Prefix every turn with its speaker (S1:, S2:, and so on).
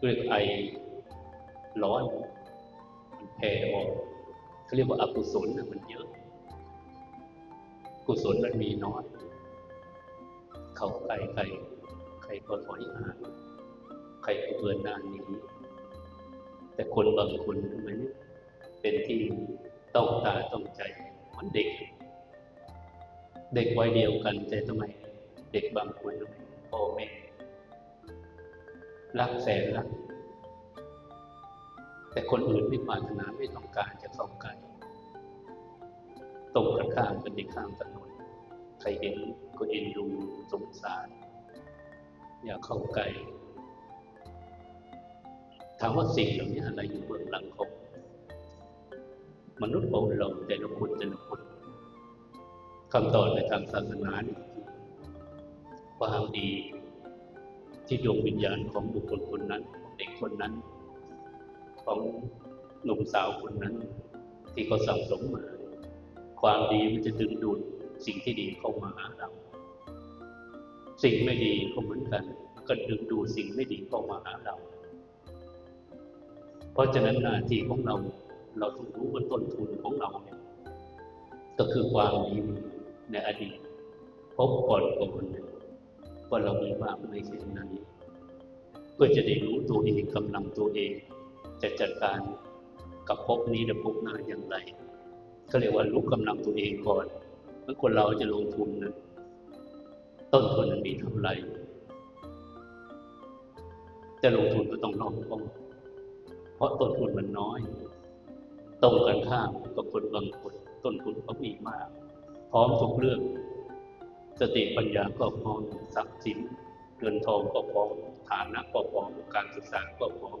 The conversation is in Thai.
S1: เรียกไอร้อน มันแผ่ออกเขาเรียกว่าอกุศลนะมันเยอะ กุศลมันมีน้อย เขาใครใครใครก็ถอยห่างใครก็เบือนหน้าหนี้ แต่คนบางคนทำไมเนี่ยเป็นที่ต้องตาต้องใจมันเด็ก เด็กวัยเดียวกันแต่ทำไม เด็กบางคนทำไมพ่อแม่ รักแสนรัก แต่คนอื่นไม่ปรารถนาไม่ต้องการจะเข้าใกล้ตรงกันข้ามเป็นเด็กข้ามถนนใครเห็นก็เอ็นดูสงสาร อยากเข้าใกล้ถามว่าสิ่งเหล่านี้อะไรอยู่เบื้องหลังของมนุษย์ของเราแต่ละคนแต่ละคนคำตอบในทางศาสนานี่ความดี ที่ดวงวิญญาณของบุคคลคนนั้นของเด็กคนนั้น ของหนุ่มสาวคนนั้น ที่เขาสั่งสมมา ความดีมันจะดึงดูดสิ่งที่ดีเข้ามาหาเรา สิ่งไม่ดีก็เหมือนกัน ก็ดึงดูดสิ่งไม่ดีเข้ามาหาเรา เพราะฉะนั้นหน้าที่ของเราเราต้องรู้ว่าต้นทุนของเราเนี่ยก็คือความดีในอดีตพบก่อนก่อนเนี่ย ว่าเรามีมากในสิ่งนั้นเพื่อจะได้รู้ตัวเองกำลังตัวเอง จะจัดการกับภพนี้และภพหน้าอย่างไร ก็เรียกว่ารู้กำลังตัวเองก่อนเมื่อคนเราจะลงทุนนะต้นทุนมันมีเท่าไหร่จะลงทุนก็ต้องรอบคอบเพราะต้นทุนมันน้อย ตรงกันข้ามกับคนบางคนต้นทุนเขามีมาก พร้อมทุกเรื่อง สติปัญญาก็พร้อมทรัพย์สินเงินทองก็พร้อมฐานะก็พร้อมการศึกษาก็พร้อม